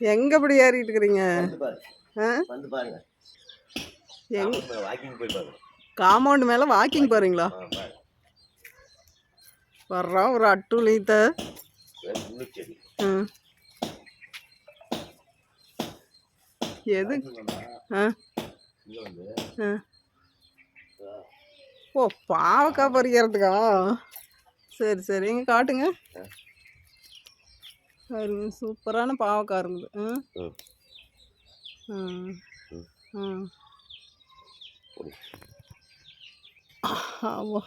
எங்க இப்படி ஏறிட்டு இருக்கிறீங்க காம்பவுண்ட் மேல வாக்கிங் போறீங்களா. வர்றோம் ஒரு செடி எது. ஓ பாவக்காய் பறிக்கிறதுக்கா? சரி சரி. இங்க காட்டுங்க. பாருங்க. சூப்பரான பாவக்காய் இருக்குது. ஆமா.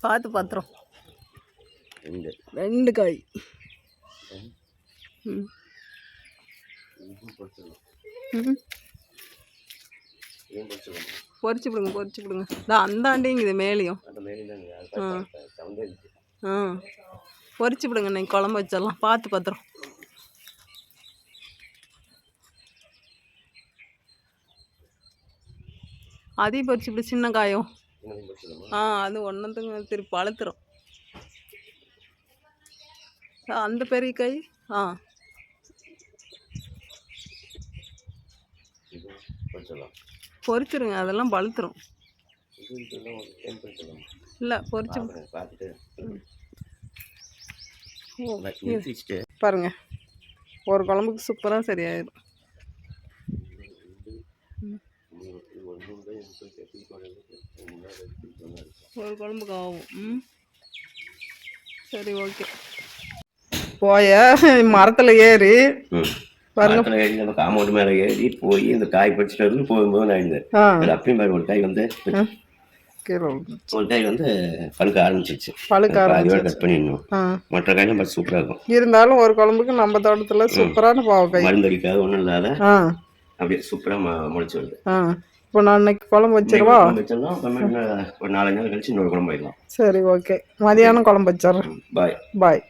பார்த்து பத்திரம் ரெண்டு ரெண்டு காய். ம். ம் விடுங்க பொரிச்சு விடுங்க அந்தாண்டிங்க இது மேலேயும். ஆ. ஆ. பொறிச்சு விடுங்க இன்னைக்கு குழம்பு வச்சிடலாம். பார்த்து பத்திரம். அதையும் பறிச்சு விடு சின்ன காயம். ஆ அது ஒன்றத்துங்க திருப்பி அழுத்துறோம் அந்த பெரிய காய் ஆ. இதுவும் பொரிச்சிருங்க அதெல்லாம் பழுத்துரும். இல்லை வச்சுட்டு பாருங்க ஒரு குழம்புக்கு சூப்பராக சரியாயிடும் ஒரு குழம்புக்கு ஆகும். ம். சரி ஓகே. போய மரத்தில் ஏறி பாருங்க. நம்ம காம்பவுண்ட் மேலே ஏறி போய் இந்த காய் பறிச்சுட்டு வந்து போகும்போது ஆ அது அப்பயும் பாரு ஒரு காய் வந்து. ஒரு காய் வந்து பழுக்க ஆரம்பிச்சிருச்சு பழுக்க அதோட ஆரம்பிச்சிருச்சு. கட் பண்ணிடணும் மற்ற காய்லாம் பார்த்து சூப்பராக இருக்கும் இருந்தாலும் ஒரு குழம்புக்கு நம்ம தோட்டத்தில் சூப்பரான பாவக்காய் மருந்து அடிக்காத ஒன்றும் இல்லாத அப்படியே சூப்பராக முளைச்சி வருது இப்போ நான் இன்னைக்கு குழம்பு வச்சிருவா ஒரு நாலஞ்சு நாள் கழிச்சு இன்னொரு குழம்பு வைக்கலாம் சரி ஓகே மதியானம் குழம்பு வச்சிடுறேன் பாய் பாய்